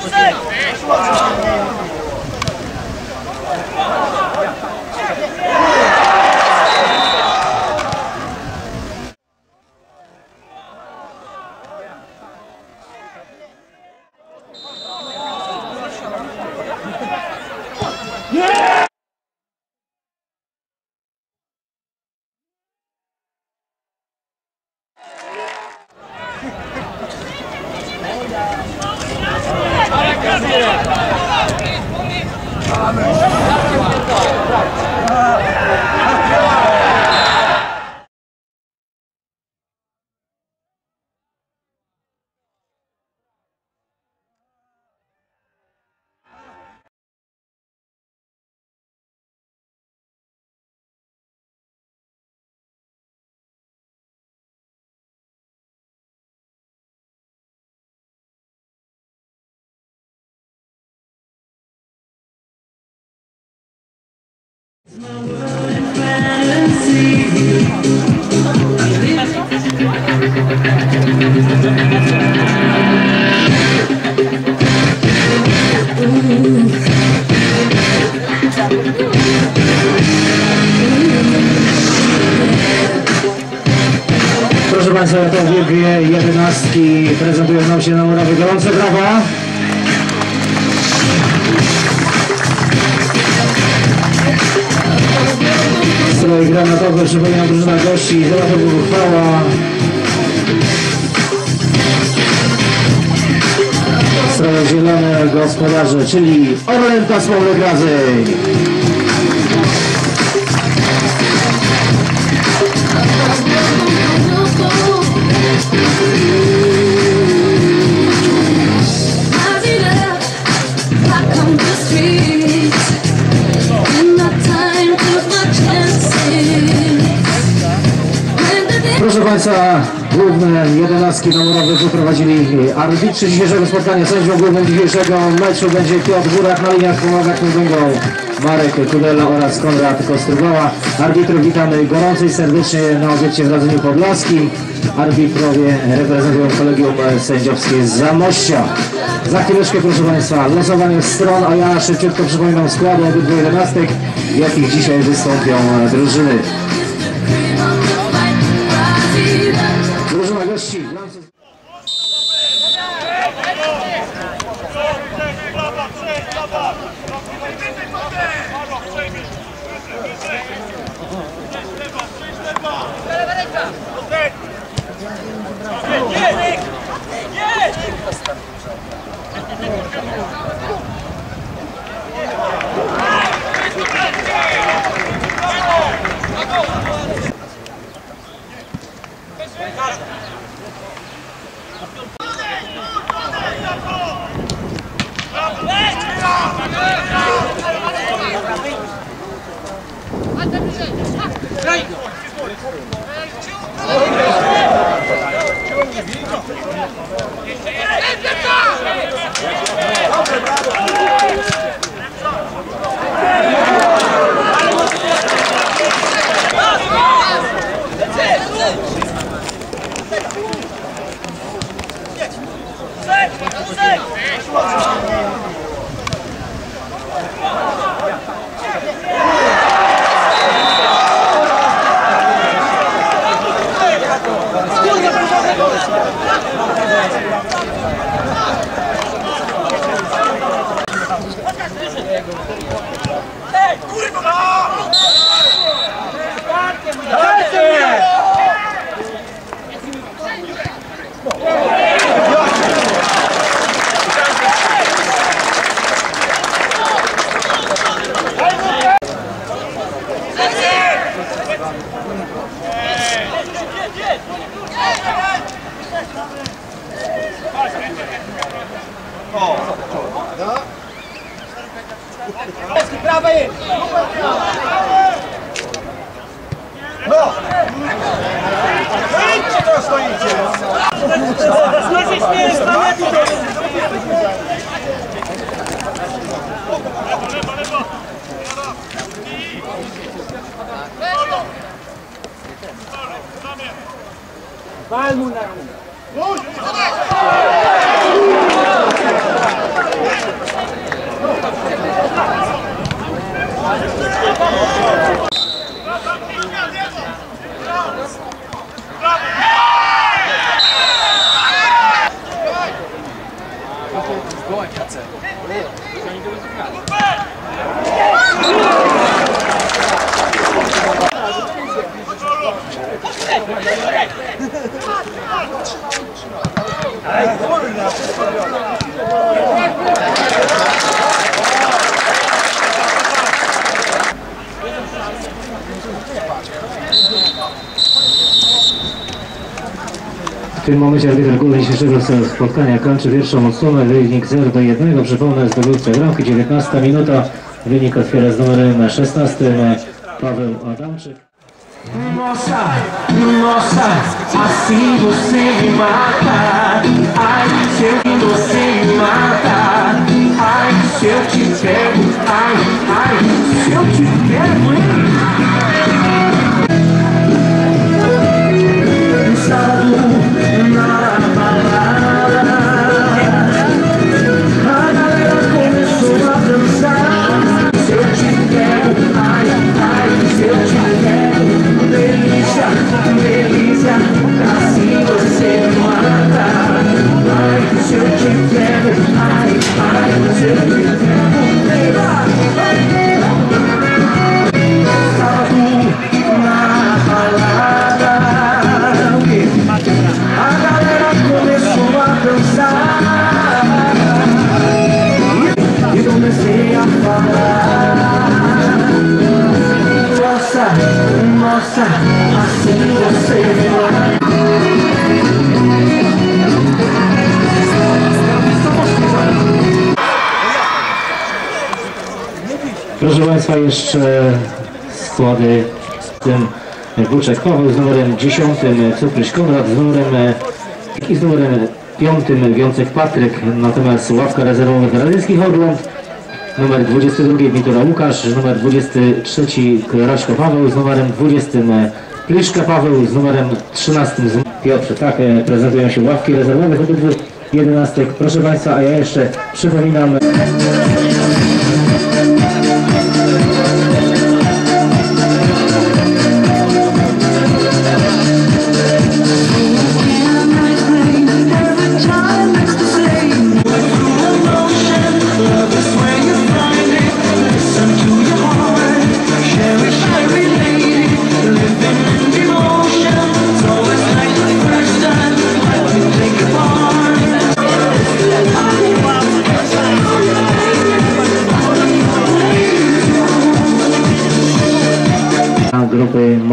出発! Proszę Państwa, to wielkie jedenastki prezentują nam się na murawie. Gorące brawa. Stroj granatowy, przypominam drużyna gości, załatwa uchwała. Stroje zielone gospodarze, czyli Orlęta Smolegrazy. Proszę Państwa, główne jedenastki numerowe wyprowadzili arbitrzy dzisiejszego spotkania. Sędzią głównym dzisiejszego meczu będzie Piotr Górak, na liniach pomagać mu będą Marek Kudela oraz Konrad Kostrugała. Arbitrów witamy gorąco i serdecznie na obiekcie w Radzeniu Podlaskim. Arbitrowie reprezentują kolegium sędziowskie z Zamościa. Za chwileczkę, proszę Państwa, losowanie stron, a ja szybciutko przypominam składy obydwu jedenastek, w jakich dzisiaj wystąpią drużyny. Right. Let's go! Brava aí! No! Stoicie to stoicie! Nie się śmieje z planety! Wal mu na Luz! Thank you. Aj, kurna! Tym momencie arbiter główny dzisiejszego spotkania kończy pierwszą odsłonę. Wynik 0 do 1. Przypomnę zdobywcę bramki. 19 minuta. Wynik otwiera z numerem 16 Paweł Adamczyk. Nossa, nossa, assim você me mata. Ai, se eu você me mata. Ai, se eu te pego, ai, ai, se eu te pego, hein? Yeah. Jeszcze składy w tym Buczek Paweł z numerem 10, Cukryś Konrad z numerem i z numerem 5 Wiącek Patryk, natomiast ławka rezerwowych Radyckich Orląt numer 22 Witora Łukasz, numer 23 Raśko Paweł z numerem 20 Pliszka Paweł z numerem 13 z Piotr, tak e, prezentują się ławki rezerwowych obydwu jedenastek. Proszę Państwa, a ja jeszcze przypominam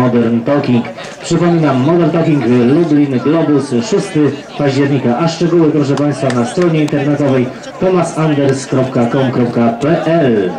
Modern Talking. Przypominam, Modern Talking Lublin Globus 6 października, a szczegóły proszę Państwa na stronie internetowej tomasanders.com.pl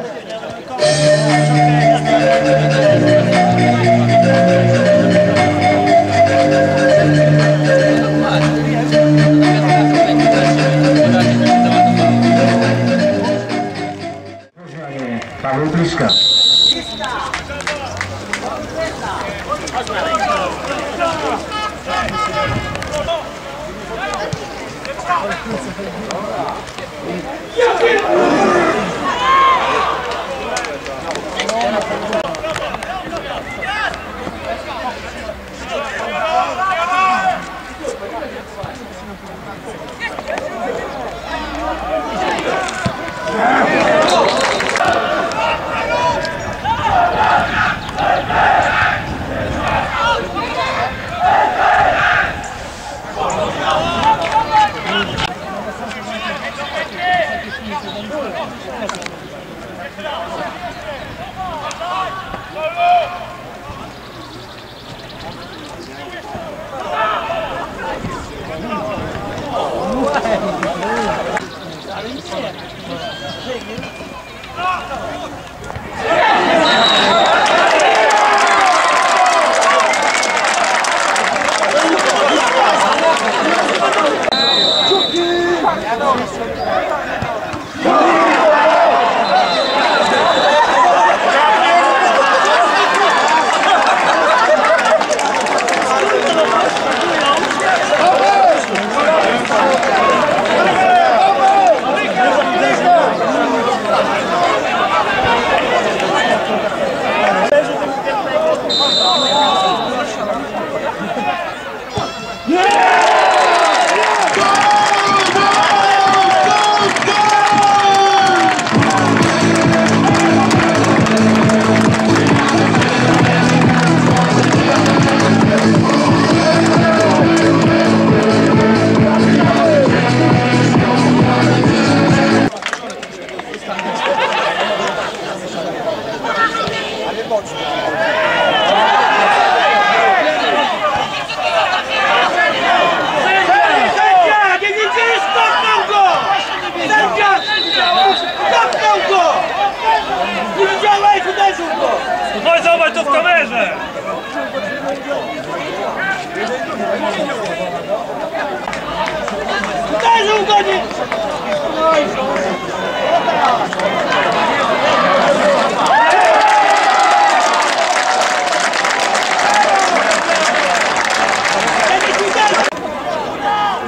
Daj ugodnie!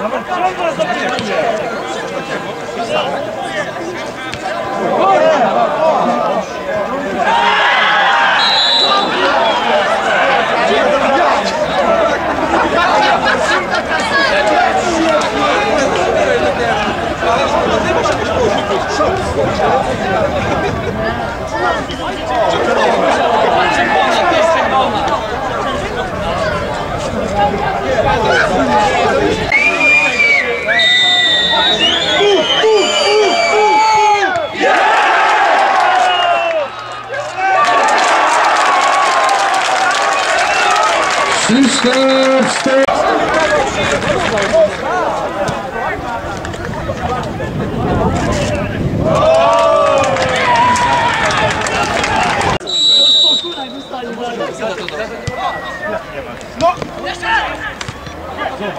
Dobra,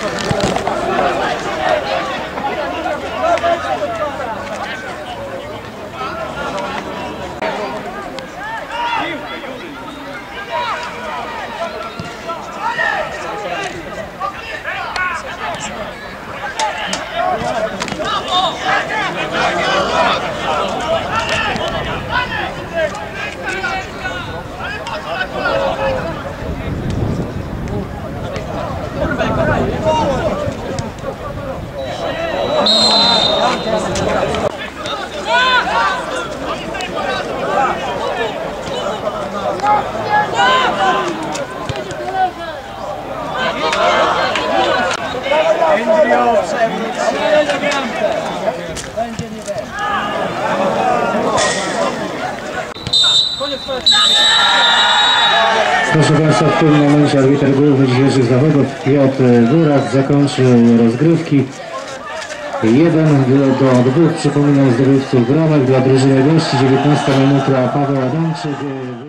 Proszę W tym momencie arbiter główny dzisiejszych zawodów Piotr Górak zakończył rozgrywki. Jeden do, dwóch, przypominam, zdobywców bramek dla drużyny gości, 19 minuta Paweł Adamczyk. Wynik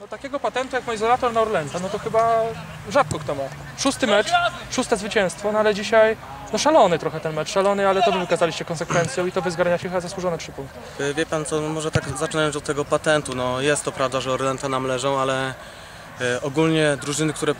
No takiego patentu jak izolator na Orlęta, no to chyba rzadko kto ma. Szósty mecz, szóste zwycięstwo, no ale dzisiaj, no szalony trochę ten mecz, szalony, ale to wy wykazaliście konsekwencją i to wy zgarniacie chyba zasłużone trzy punkty. Y, Wie pan co, no może tak zaczynając od tego patentu, no jest to prawda, że Orlęta nam leżą, ale y, ogólnie drużyny, które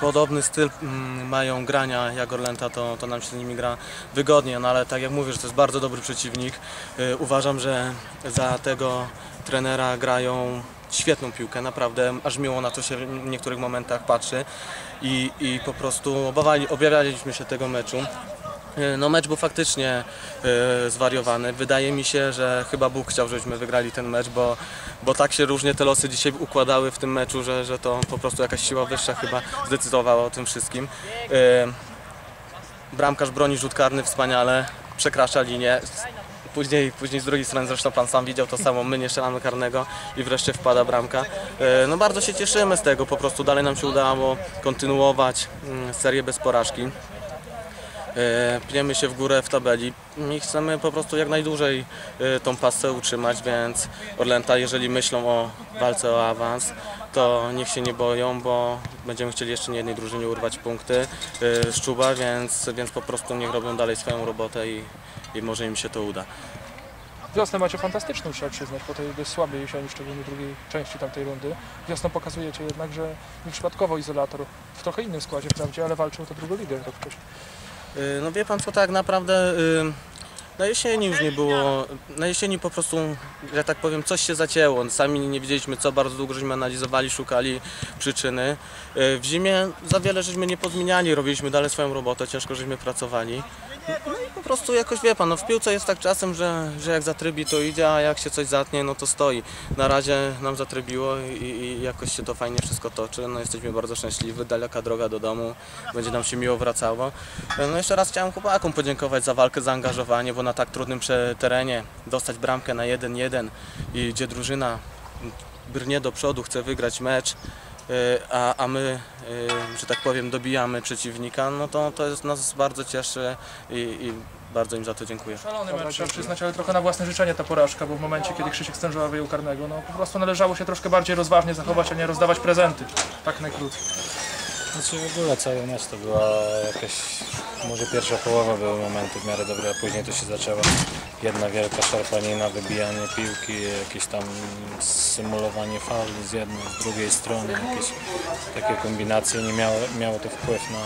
podobny styl mm, mają grania jak Orlęta, to, to nam się z nimi gra wygodnie, no ale tak jak mówię, że to jest bardzo dobry przeciwnik. Y, Uważam, że za tego trenera grają świetną piłkę, naprawdę aż miło na to się w niektórych momentach patrzy i, i po prostu obawiali, obawialiśmy się tego meczu. E, No mecz był faktycznie e, zwariowany. Wydaje mi się, że chyba Bóg chciał, żebyśmy wygrali ten mecz, bo, bo tak się różnie te losy dzisiaj układały w tym meczu, że, że to po prostu jakaś siła wyższa chyba zdecydowała o tym wszystkim. E, Bramkarz broni rzut karny wspaniale, przekracza linię. Później, później z drugiej strony zresztą pan sam widział to samo, my nie strzelamy karnego i wreszcie wpada bramka. E, No bardzo się cieszymy z tego, po prostu dalej nam się udało kontynuować mm, serię bez porażki. E, pniemy się w górę w tabeli i chcemy po prostu jak najdłużej e, tą pasę utrzymać, więc Orlęta, jeżeli myślą o walce o awans, to niech się nie boją, bo będziemy chcieli jeszcze nie jednej drużynie urwać punkty e, z czuba, więc, więc po prostu niech robią dalej swoją robotę i, i może im się to uda. Wiosnę macie fantastyczną, trzeba przyznać, po tej dość słabej jesieni, szczególnie drugiej części tamtej rundy. Wiosną pokazujecie jednak, że nieprzypadkowo izolator w trochę innym składzie wprawdzie, ale walczył o tę drugą ligę rok wcześniej. Y, No wie pan co, tak naprawdę y, Na jesieni już nie było, na jesieni po prostu, że tak powiem, coś się zacięło. Sami nie wiedzieliśmy co, bardzo długo żeśmy analizowali, szukali przyczyny. E, W zimie za wiele żeśmy nie pozmieniali, robiliśmy dalej swoją robotę, ciężko żeśmy pracowali. No i po prostu jakoś wie pan, no w piłce jest tak czasem, że, że jak zatrybi to idzie, a jak się coś zatnie, no to stoi. Na razie nam zatrybiło i, i jakoś się to fajnie wszystko toczy. No jesteśmy bardzo szczęśliwi, daleka droga do domu, będzie nam się miło wracało. No jeszcze raz chciałem chłopakom podziękować za walkę, zaangażowanie, bo na tak trudnym terenie dostać bramkę na 1-1 i gdzie drużyna brnie do przodu, chce wygrać mecz, a, a my, y, że tak powiem, dobijamy przeciwnika, no to, to jest, nas bardzo cieszy i, i bardzo im za to dziękuję. Szalony mecz, trzeba przyznać, ale trochę na własne życzenie ta porażka, bo w momencie, kiedy Krzysiek Stężowa wyjął karnego, no po prostu należało się troszkę bardziej rozważnie zachować, a nie rozdawać prezenty. Tak najkrócej. Znaczy w ogóle cały mecz to była jakaś, może pierwsza połowa były momenty w miarę dobre, a później to się zaczęła jedna wielka szarpanina, wybijanie piłki, jakieś tam symulowanie fauli z jednej, z drugiej strony, jakieś takie kombinacje, nie miało, miało to wpływ na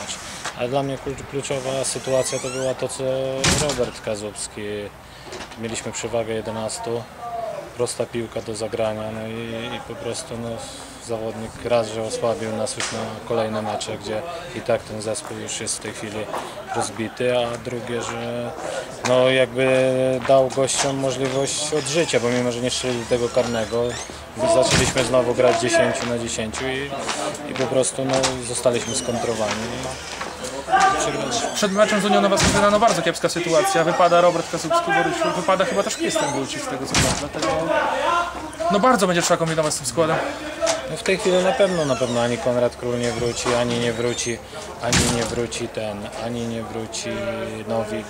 mecz. Ale dla mnie klucz- kluczowa sytuacja to była to, co Robert Kazubski, mieliśmy przewagę 11, prosta piłka do zagrania, no i, i po prostu no, zawodnik raz, że osłabił nas już na kolejne mecze, gdzie i tak ten zespół już jest w tej chwili rozbity, a drugie, że no jakby dał gościom możliwość odżycia, bo mimo, że nie strzelili tego karnego, zaczęliśmy znowu grać 10 na 10 i, i po prostu no, zostaliśmy skontrowani. I przegraliśmy. Przed meczem z Unionem Waszyngtona no bardzo kiepska sytuacja. Wypada Robert Kasubski, Borysiu, wypada chyba też Krystian Wójcik z tego co wiem, dlatego no bardzo będzie trzeba kombinować z tym składem. No w tej chwili na pewno, na pewno ani Konrad Król nie wróci, ani nie wróci, ani nie wróci ten, ani nie wróci Nowik.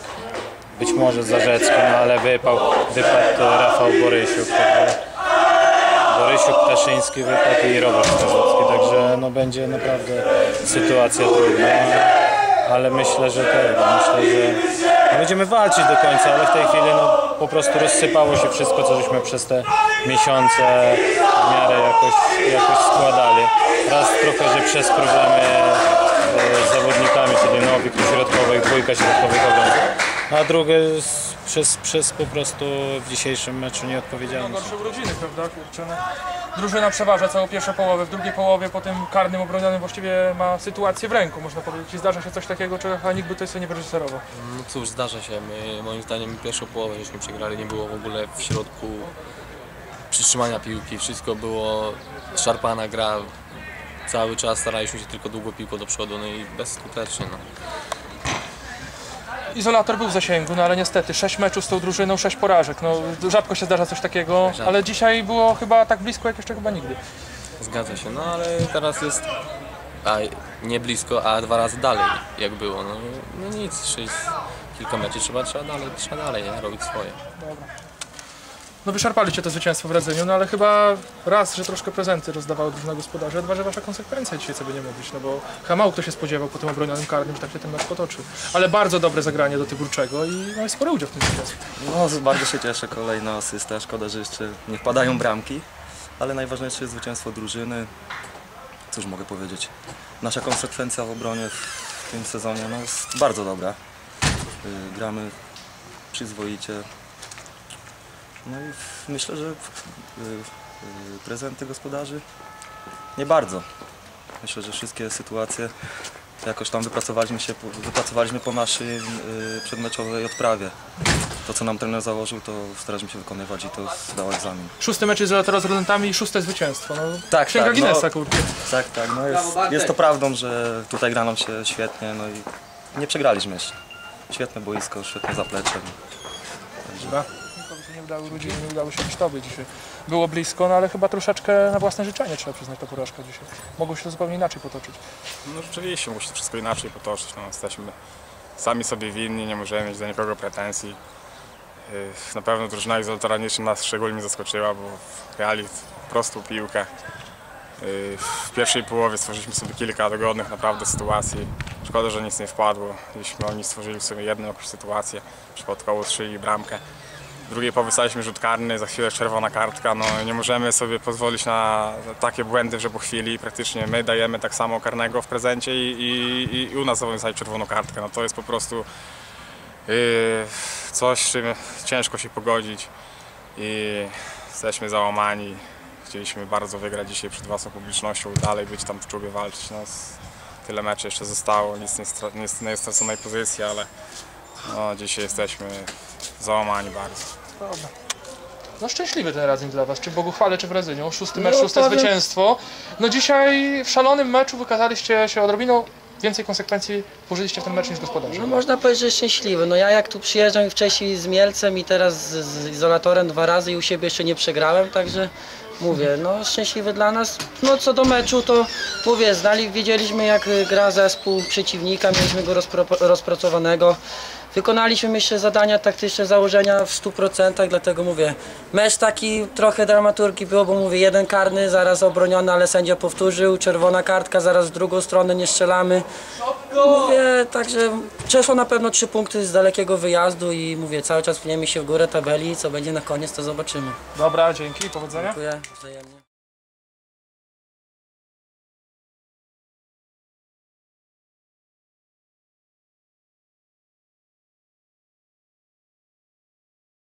Być może Zarzecki, no ale wypał, wypadł Rafał Borysiuk. Borysiuk, Ptaszyński wypadł i Robert Kazowski, także no będzie naprawdę sytuacja trudna. Ale myślę, że tego, myślę, że będziemy walczyć do końca, ale w tej chwili no, po prostu rozsypało się wszystko, co żeśmy przez te miesiące w miarę jakoś, jakoś składali. Raz trochę, że przez problemy e, z zawodnikami, czyli Nowik tu środkowej, dwójka środkowych obrońców, a drugie przez, przez po prostu w dzisiejszym meczu nieodpowiedzialność. Gorsze urodziny, prawda? Kurczę, no. Drużyna przeważa całą pierwszą połowę, w drugiej połowie po tym karnym obronionym właściwie ma sytuację w ręku, można powiedzieć. I zdarza się coś takiego, czego nikt by tutaj sobie nie wyreżyserował. No cóż, zdarza się. My, moim zdaniem pierwszą połowę żeśmy przegrali, nie było w ogóle w środku przytrzymania piłki, wszystko było szarpana gra. Cały czas staraliśmy się tylko długo piłką do przodu, no i bezskutecznie. No. Izolator był w zasięgu, no ale niestety 6 meczów z tą drużyną, 6 porażek. No, rzadko się zdarza coś takiego, ale dzisiaj było chyba tak blisko jak jeszcze chyba nigdy. Zgadza się, no ale teraz jest a, nie blisko, a dwa razy dalej jak było. No, no nic, kilka meczów trzeba, trzeba dalej, trzeba dalej robić swoje. No wyszarpaliście to zwycięstwo w Radzeniu, no ale chyba raz, że troszkę prezenty rozdawało drużyna gospodarza, dwa, że wasza konsekwencja dzisiaj co by nie mówić, no bo mało kto się spodziewał po tym obronionym karnym, że tak się ten mecz potoczy. Ale bardzo dobre zagranie do Tyburczego i no, spory udział w tym zwycięstwie. No, bardzo się cieszę, kolejna asysta. Szkoda, że jeszcze nie wpadają bramki, ale najważniejsze jest zwycięstwo drużyny. Cóż mogę powiedzieć? Nasza konsekwencja w obronie w tym sezonie no, jest bardzo dobra. Y, Gramy przyzwoicie. No i myślę, że prezenty gospodarzy nie bardzo. Myślę, że wszystkie sytuacje jakoś tam wypracowaliśmy się, po- wypracowaliśmy po naszej y, przedmeczowej odprawie to co nam trener założył, to staraliśmy się wykonywać i to zdał egzamin. Szósty mecz Izolatora z Rodentami i szóste zwycięstwo. No, Tak, Księga tak, no. Guinnessa, kurczę. Tak, tak, no jest, jest to prawdą, że tutaj gra nam się świetnie, no i nie przegraliśmy jeszcze. Świetne boisko, świetne zaplecze. Dobra. Się udało nie udało się tobie dzisiaj. Było blisko, no ale chyba troszeczkę na własne życzenie trzeba przyznać ta porażka dzisiaj. Mogło się to zupełnie inaczej potoczyć. No rzeczywiście musi wszystko inaczej potoczyć. No, jesteśmy sami sobie winni, nie możemy mieć do nikogo pretensji. Yy, Na pewno drużyna izolatora niczym nas szczególnie zaskoczyła, bo grali prostą piłkę. Yy, W pierwszej połowie stworzyliśmy sobie kilka dogodnych naprawdę sytuacji. Szkoda, że nic nie wpadło. Jeśli oni stworzyli sobie jedną jakąś sytuację, przypadkowo strzelili bramkę. Drugiej połowie staliśmy rzut karny, za chwilę czerwona kartka. No, nie możemy sobie pozwolić na takie błędy, że po chwili praktycznie my dajemy tak samo karnego w prezencie i, i, i u nas zawodnicy czerwoną kartkę. No, to jest po prostu yy, coś, z czym ciężko się pogodzić i jesteśmy załamani. Chcieliśmy bardzo wygrać dzisiaj przed własną publicznością, dalej być tam w czubie walczyć. No, tyle meczy jeszcze zostało, nic nie, stra- nie jest straconej pozycji, ale no, dzisiaj jesteśmy załamani bardzo. Dobra. No szczęśliwy ten Radzing dla Was, czy w Boguchwale, czy w Radzyniu. Szósty mecz, No, szóste powiem- zwycięstwo. No dzisiaj w szalonym meczu wykazaliście się odrobiną więcej konsekwencji włożyliście w ten mecz niż gospodarze. No można powiedzieć, że szczęśliwy. No ja jak tu przyjeżdżam i wcześniej z Mielcem i teraz z, z izolatorem dwa razy i u siebie jeszcze nie przegrałem, także mówię, no szczęśliwy dla nas. No co do meczu to mówię, znali, wiedzieliśmy jak gra zespół przeciwnika, mieliśmy go rozpro, rozpracowanego. Wykonaliśmy myślę zadania taktyczne, założenia w 100%, dlatego mówię, mecz taki trochę dramaturgii było, bo mówię, jeden karny, zaraz obroniony, ale sędzia powtórzył, czerwona kartka, zaraz w drugą stronę nie strzelamy. Mówię, także przeszło na pewno trzy punkty z dalekiego wyjazdu i mówię, cały czas pniemy się w górę tabeli, co będzie na koniec to zobaczymy. Dobra, dzięki, powodzenia. Dziękuję, wzajemnie.